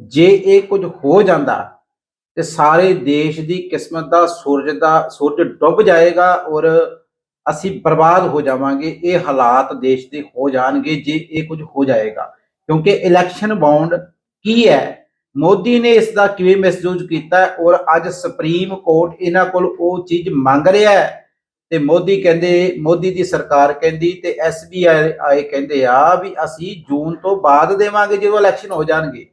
ਜੇ ਇਹ ਕੁਝ ਹੋ ਜਾਂਦਾ ਤੇ ਸਾਰੇ ਦੇਸ਼ ਦੀ ਕਿਸਮਤ ਦਾ ਸੂਰਜ ਦਾ, ਸੂਰਜ ਡੁੱਬ ਜਾਏਗਾ ਔਰ ਅਸੀਂ ਬਰਬਾਦ ਹੋ ਜਾਵਾਂਗੇ, ਇਹ ਹਾਲਾਤ ਦੇਸ਼ ਦੇ ਹੋ ਜਾਣਗੇ ਜੇ ਇਹ ਕੁਝ ਹੋ ਜਾਏਗਾ। ਕਿਉਂਕਿ ਇਲੈਕਸ਼ਨ ਬਾਉਂਡ ਕੀ ਹੈ? ਮੋਦੀ ਨੇ ਇਸ ਦਾ ਕਿਵੇਂ ਮਿਸਯੂਜ਼ ਕੀਤਾ ਔਰ ਅੱਜ ਸੁਪਰੀਮ ਕੋਰਟ ਇਹਨਾਂ ਕੋਲ ਉਹ ਚੀਜ਼ ਮੰਗ ਰਿਹਾ ਹੈ ਤੇ ਮੋਦੀ ਕਹਿੰਦੇ, ਮੋਦੀ ਦੀ ਸਰਕਾਰ ਕਹਿੰਦੀ ਤੇ ਐਸਬੀਆਈ ਆਏ ਕਹਿੰਦੇ ਆ ਵੀ ਅਸੀਂ ਜੂਨ ਤੋਂ ਬਾਅਦ ਦੇਵਾਂਗੇ ਜਦੋਂ ਇਲੈਕਸ਼ਨ ਹੋ ਜਾਣਗੇ।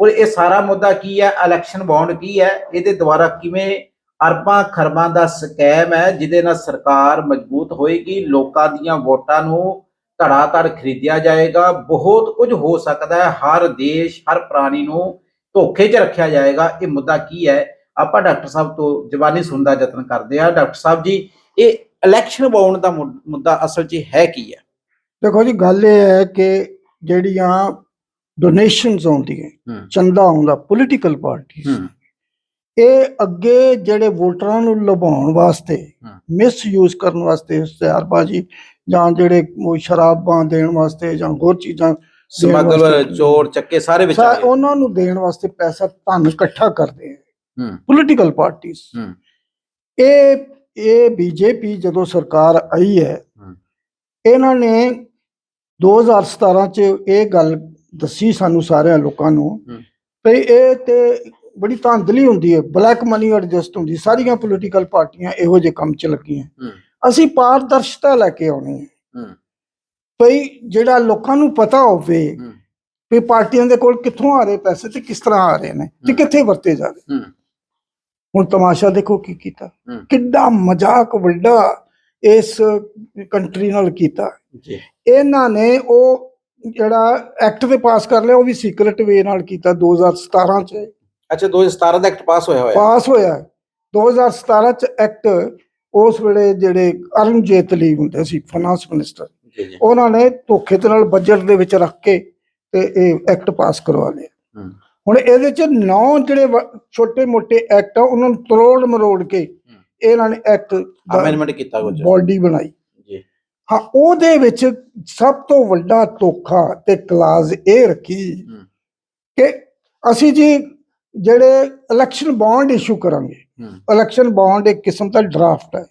ਔਰ ਇਹ ਸਾਰਾ ਮੁੱਦਾ ਕੀ ਹੈ? ਇਲੈਕਸ਼ਨ ਬੌਂਡ ਕੀ ਹੈ? ਇਹਦੇ ਦੁਆਰਾ ਕਿਵੇਂ ਅਰਬਾਂ ਖਰਬਾਂ ਦਾ ਸਕੈਮ ਹੈ, ਜਿਹਦੇ ਨਾਲ ਸਰਕਾਰ ਮਜ਼ਬੂਤ ਹੋਏਗੀ, ਲੋਕਾਂ ਦੀਆਂ ਵੋਟਾਂ ਨੂੰ ਧੜਾ-ਧੜ ਖਰੀਦਿਆ ਜਾਏਗਾ, ਬਹੁਤ ਕੁਝ ਹੋ ਸਕਦਾ ਹੈ। ਹਰ ਦੇਸ਼, ਹਰ ਪ੍ਰਾਣੀ ਨੂੰ ਧੋਖੇ 'ਚ ਰੱਖਿਆ ਜਾਏਗਾ। ਇਹ ਮੁੱਦਾ ਕੀ ਹੈ? ਆਪਾਂ ਡਾਕਟਰ ਸਾਹਿਬ ਤੋਂ ਜਵਾਨੀ ਸੁਣਨ ਦਾ ਯਤਨ ਕਰਦੇ ਆ ਡਾਕਟਰ ਸਾਹਿਬ ਜੀ, ਇਹ ਇਲੈਕਸ਼ਨ ਬਾਉਂਡ ਦਾ ਮੁ- ਮੁੱਦਾ ਅਸਲ 'ਚ ਹੈ ਕੀ ਹੈ? ਦੇਖੋ ਜੀ, ਗੱਲ ਇਹ ਹੈ ਕਿ ਜਿਹੜੀਆਂ ਡੋਨੇਸ਼ਨਸ ਆਉਂਦੀਆਂ ਚੰਦਾ ਆਉਂਦਾ ਪੋਲੀਟੀਕਲ ਪਾਰਟੀ ਇਹ ਅੱਗੇ ਜਿਹੜੇ ਵੋਟਰਾਂ ਨੂੰ ਲੁਭਾਉਣ ਵਾਸਤੇ ਹੂੰ। ਮਿਸਯੂਜ਼ ਕਰਨ ਵਾਸਤੇ ਇਸ਼ਤਿਹਾਰਬਾਜ਼ੀ ਜਾਂ ਜਿਹੜੇ ਸ਼ਰਾਬਾਂ ਦੇਣ ਵਾਸਤੇ ਜਾਂ ਹੋਰ ਚੀਜ਼ਾਂ ਸਮਗਲਰ ਚੋਰ ਚੱਕੇ ਸਾਰੇ ਵਿੱਚ ਉਹਨਾਂ ਨੂੰ ਦੇਣ ਵਾਸਤੇ ਪੈਸਾ ਧਨ ਇਕੱਠਾ ਕਰਦੇ ਆ ਪੋਲੀਟੀਕਲ ਪਾਰਟੀਆਂ ਇਹ ਇਹ ਬੀਜੇਪੀ ਜਦੋਂ ਸਰਕਾਰ ਆਈ ਹੂੰ। ਇਹਨਾਂ ਨੇ 2017 ਚ ਇਹ ਗੱਲ ਦੱਸੀ ਸਾਨੂੰ ਸਾਰਿਆਂ ਲੋਕਾਂ ਨੂੰ। ਤੇ ਇਹ ਤੇ ਬੜੀ ਧਾਂਦਲੀ ਹੁੰਦੀ ਹੈ ਬਲੈਕ ਮਨੀ ਐਡਜਸਟ ਹੁੰਦੀ ਸਾਰੀਆਂ ਪੋਲੀਟੀਕਲ ਪਾਰਟੀਆਂ ਇਹੋ ਜਿਹੇ ਕੰਮ ਚ ਲੱਗੀਆਂ। ਅਸੀਂ ਪਾਰਦਰਸ਼ਤਾ ਲੈ ਕੇ ਆਉਣੀ ਹੈ। ਭਈ ਜਿਹੜਾ ਲੋਕਾਂ ਨੂੰ ਪਤਾ ਹੋਵੇ ਵੀ ਪਾਰਟੀਆਂ ਦੇ ਕੋਲ ਕਿੱਥੋਂ ਆ ਰਹੇ ਪੈਸੇ ਤੇ ਕਿਸ ਤਰ੍ਹਾਂ ਆ ਰਹੇ ਨੇ ਤੇ। ਕਿੱਥੇ ਵਰਤੇ ਜਾ ਰਹੇ। ਹੁਣ ਤਮਾਸ਼ਾ ਦੇਖੋ ਕੀ ਕੀਤਾ। ਕਿੱਡਾ ਮਜ਼ਾਕ ਵੱਡਾ ਇਸ ਕੰਟਰੀ ਨਾਲ ਕੀਤਾ। ਜੀ। ਇਹਨਾਂ ਨੇ ਉਹ ਜਿਹੜਾ ਐਕਟ ਤੇ ਪਾਸ ਕਰ ਲਿਆ ਉਹ ਵੀ ਸੀਕ੍ਰੀਟ ਵੇ ਨਾਲ ਕੀਤਾ 2017 ਚ। ਅੱਛਾ 2017 ਦਾ ਐਕਟ ਪਾਸ ਹੋਇਆ ਹੋਇਆ। ਪਾਸ ਹੋਇਆ। 2017 ਚ ਐਕਟ ਉਸ ਵੇਲੇ ਜਿਹੜੇ ਅਰੁਣ ਜੇਤਲੀ ਹੁੰਦੇ ਸੀ ਫਾਈਨਾਂਸ ਮਿਨਿਸਟਰ ਉਹਨਾਂ ਨੇ ਧੋਖੇ ਦੇ ਨਾਲ ਬਜਟ ਦੇ ਵਿੱਚ ਰੱਖ ਕੇ ਤੇ ਇਹ ਐਕਟ ਪਾਸ ਕਰਵਾ ਲਿਆ। ਹੁਣ ਇਹਦੇ ਚ ਨੌ ਜਿਹੜੇ ਛੋਟੇ ਮੋਟੇ ਐਕਟ ਆ ਉਹਨਾਂ ਨੂੰ ਤਰੋੜ ਮਰੋੜ ਕੇ ਇਹਨਾਂ ਨੇ ਐਕਟ ਅਮੈਂਡਮੈਂਟ ਕੀਤਾ ਕੁਝ ਬੋਡੀ ਬਣਾਈ। ਹਾਂ ਉਹਦੇ ਵਿੱਚ ਸਭ ਤੋਂ ਵੱਡਾ ਧੋਖਾ ਤੇ ਕਲਾਜ਼ ਇਹ ਰੱਖੀ ਕਿ ਅਸੀਂ ਜੀ ਜਿਹੜੇ ਇਲੈਕਸ਼ਨ ਬੌਂਡ ਇਸ਼ੂ ਕਰਾਂਗੇ ਇਲੈਕਸ਼ਨ ਬੌਂਡ ਇੱਕ ਕਿਸਮ ਦਾ ਡਰਾਫਟ ਹੈ।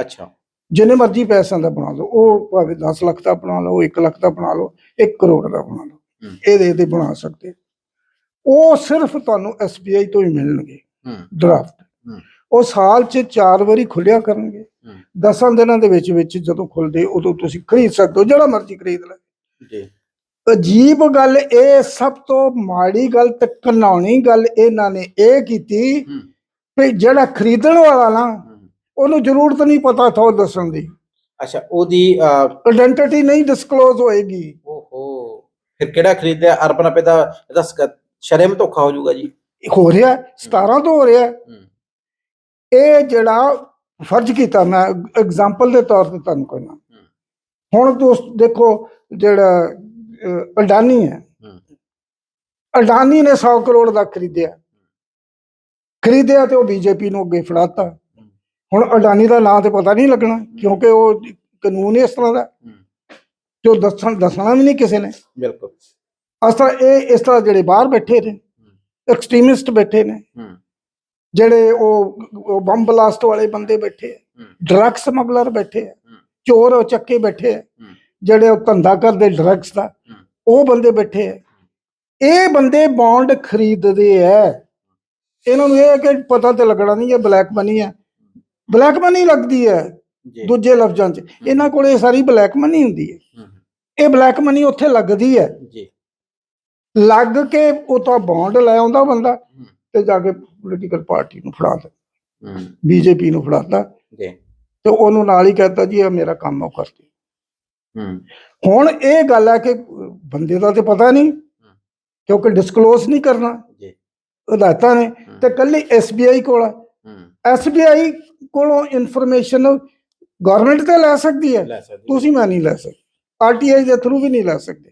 ਅੱਛਾ। ਜਿੰਨੇ ਮਰਜ਼ੀ ਪੈਸਿਆਂ ਦਾ ਬਣਾ ਲਓ ਉਹ ਭਾਵੇਂ 10 ਲੱਖ ਦਾ ਬਣਾ ਲਓ 1 ਲੱਖ ਦਾ ਬਣਾ ਲਓ 1 ਕਰੋੜ ਦਾ ਬਣਾ ਲਓ। ਇਹਦੇ ਇਹਦੇ ਬਣਾ ਸਕਦੇ। ਉਹ ਸਿਰਫ ਤੁਹਾਨੂੰ SBI ਤੋਂ ਹੀ ਮਿਲਣਗੇ ਡਰਾਫਟ। ਉਹ ਸਾਲ 'ਚ ਚਾਰ ਵਾਰੀ ਖੁੱਲਿਆ ਕਰਨਗੇ। ਹੂੰ। 10 ਦਿਨਾਂ ਦੇ ਵਿੱਚ ਵਿੱਚ ਜਦੋਂ ਖੁੱਲਦੇ ਉਦੋਂ ਤੁਸੀਂ ਖਰੀਦ ਸਕਦੇ ਹੋ ਜਿਹੜਾ ਮਰਜ਼ੀ ਖਰੀਦ ਲੈ। ਜੀ। ਅਜੀਬ ਗੱਲ ਇਹ ਸਭ ਤੋਂ ਮਾੜੀ ਗੱਲ ਤੇ ਘਨਾਉਣੀ ਗੱਲ ਇਹਨਾਂ ਨੇ ਇਹ ਕੀਤੀ ਵੀ ਜਿਹੜਾ ਖਰੀਦਣ ਵਾਲਾ ਨਾ। ਉਹਨੂੰ ਜ਼ਰੂਰਤ ਨਹੀਂ ਪਤਾ ਥੋ ਦੱਸਣ ਦੀ। ਅੱਛਾ ਉਹਦੀ ਆਇਡੈਂਟੀਟੀ ਨਹੀਂ ਡਿਸਕਲੋਜ਼ ਹੋਏਗੀ। ਓਹੋ। ਫਿਰ ਕਿਹੜਾ ਖਰੀਦਿਆ? ਅਰਬਨ ਰੁਪਏ ਦਾ ਇਹਦਾ ਸ਼ਰਮ ਧੋਖਾ ਹੋ ਜਾਊਗਾ ਜੀ। ਹੋ ਰਿਹਾ 17 ਤੋਂ ਹੋ ਰਿਹਾ। ਇਹ ਜਿਹੜਾ ਫਰਜ਼ ਕੀਤਾ ਮੈਂ ਐਗਜ਼ਾਮਪਲ ਦੇ ਤੌਰ ਤੇ ਤੁਹਾਨੂੰ ਕਹਿਣਾ ਹੁਣ ਦੋਸਤ ਦੇਖੋ ਜਿਹੜਾ ਅਡਾਨੀ ਹੈ। ਅਡਾਨੀ ਨੇ 100 ਕਰੋੜ ਦਾ ਖਰੀਦਿਆ। ਖਰੀਦਿਆ ਤੇ ਉਹ ਬੀਜੇਪੀ ਨੂੰ ਅੱਗੇ ਫੜਾਤਾ। ਹੁਣ ਅਡਾਨੀ ਦਾ ਨਾਂ ਤੇ ਪਤਾ ਨਹੀਂ ਲੱਗਣਾ ਕਿਉਂਕਿ ਉਹ ਕਾਨੂੰਨ ਹੀ ਇਸ ਤਰ੍ਹਾਂ ਦਾ। ਜੋ ਦੱਸਣ ਦੱਸਣਾ ਵੀ ਨਹੀਂ ਕਿਸੇ ਨੇ। ਬਿਲਕੁਲ। ਤਰ੍ਹਾਂ ਇਹ ਇਸ ਤਰ੍ਹਾਂ ਜਿਹੜੇ ਬਾਹਰ ਬੈਠੇ ਨੇ ਐਕਸਟ੍ਰੀਮਿਸਟ ਬੈਠੇ ਨੇ। ਜਿਹੜੇ ਉਹ ਬੰਬ ਬਲਾਸਟ ਵਾਲੇ ਬੰਦੇ ਬੈਠੇ ਆ। ਡਰੱਗ ਸਮਗਲਰ ਬੈਠੇ ਆ। ਚੋਰ ਉਹ ਚੱਕੇ ਬੈਠੇ ਆ। ਜਿਹੜੇ ਉਹ ਧੰਦਾ ਕਰਦੇ ਡਰੱਗਸ ਦਾ। ਉਹ ਬੰਦੇ ਬੈਠੇ ਆ। ਇਹ ਬੰਦੇ ਬੌਂਡ ਖਰੀਦਦੇ ਆ। ਇਹਨਾਂ ਨੂੰ ਇਹ ਕਿ ਪਤਾ ਤੇ ਲੱਗਣਾ ਨਹੀਂ ਇਹ ਬਲੈਕ ਮਨੀ ਹੈ ਬਲੈਕ ਮਨੀ ਲੱਗਦੀ ਹੈ ਦੂਜੇ ਲਫ਼ਜ਼ਾਂ 'ਚ। ਇਹਨਾਂ ਕੋਲ ਇਹ ਸਾਰੀ ਬਲੈਕ ਮਨੀ ਹੁੰਦੀ ਹੈ ਇਹ ਬਲੈਕ ਮਨੀ ਉੱਥੇ ਲੱਗਦੀ ਹੈ ਜੀ। ਲੱਗ ਕੇ ਉਹ ਤਾਂ ਬੌਂਡ ਲੈ ਆਉਂਦਾ ਬੰਦਾ। ਤੇ ਜਾ ਕੇ ਪੋਲੀਟੀਕਲ ਪਾਰਟੀ ਨੂੰ ਫੜਾਉਂਦਾ ਹੂੰ। ਬੀਜੇਪੀ ਨੂੰ ਫੜਾਉਂਦਾ ਜੀ। ਤੇ ਉਹਨੂੰ ਨਾਲ ਹੀ ਕਹਤਾ ਜੀ ਇਹ ਮੇਰਾ ਕੰਮ ਉਹ ਕਰਦੀ ਹੁਣ ਇਹ ਗੱਲ ਹੈ ਕਿ ਬੰਦੇ ਦਾ ਤੇ ਪਤਾ ਨਹੀਂ ਕਿਉਂਕਿ ਡਿਸਕਲੋਜ਼ ਨਹੀਂ ਕਰਨਾ। ਜੀ। ਹਦਾਇਤਾਂ ਨੇ। ਤੇ ਕੱਲੀ SBI ਕੋਲ ਹੈ। SBI ਕੋਲੋਂ ਇਨਫੋਰਮੇਸ਼ਨ ਗਵਰਨਮੈਂਟ ਤੇ ਲੈ ਸਕਦੀ ਹੈ। ਤੁਸੀਂ ਮੈਂ ਨਹੀਂ ਲੈ ਸਕਦਾ। ਆਰਟੀਆਈ ਦੇ ਥਰੂ ਵੀ ਨਹੀਂ ਲੈ ਸਕਦੇ।